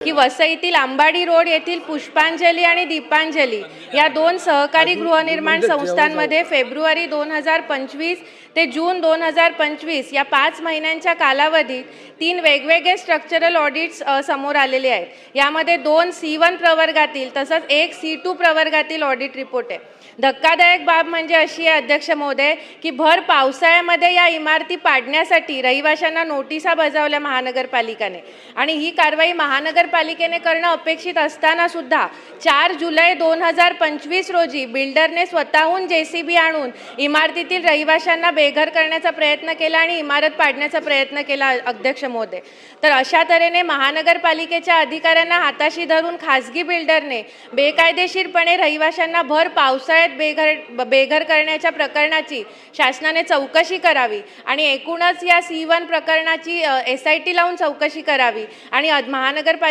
की वसईतील अंबाडी रोड येथील पुष्पांजली आणि दीपांजली या दोन सहकारी गृहनिर्माण संस्थांमध्ये फेब्रुवारी दोन हजार पंचवीस ते जून दोन हजार पंचवीस या पाच महिन्यांच्या कालावधीत तीन वेगवेगळे स्ट्रक्चरल ऑडिट्स समोर आलेले आहेत. यामध्ये दोन सी वन प्रवर्गातील तसंच एक सी टू प्रवर्गातील ऑडिट रिपोर्ट आहे. धक्कादायक बाब म्हणजे अशी आहे अध्यक्ष महोदय की भर पावसाळ्यामध्ये या इमारती पाडण्यासाठी रहिवाशांना नोटिसा बजावल्या महानगरपालिकाने. आणि ही कारवाई महानगरपालिकेने करणं अपेक्षित असताना सुद्धा चार जुलै दोन हजार पंचवीस रोजी बिल्डरने स्वतःहून जे सी बी आणून इमारतीतील रहिवाशांना बेघर करण्याचा प्रयत्न केला आणि इमारत पाडण्याचा प्रयत्न केला अध्यक्ष मोदे तर अशा तऱ्हेने महानगरपालिकेच्या अधिकाऱ्यांना हाताशी धरून खासगी बिल्डरने बेकायदेशीरपणे रहिवाशांना भर पावसाळ्यात बेघर बेघर करण्याच्या प्रकरणाची शासनाने चौकशी करावी आणि एकूणच या सी वन प्रकरणाची एस आय टी लावून चौकशी करावी आणि महानगरपालिका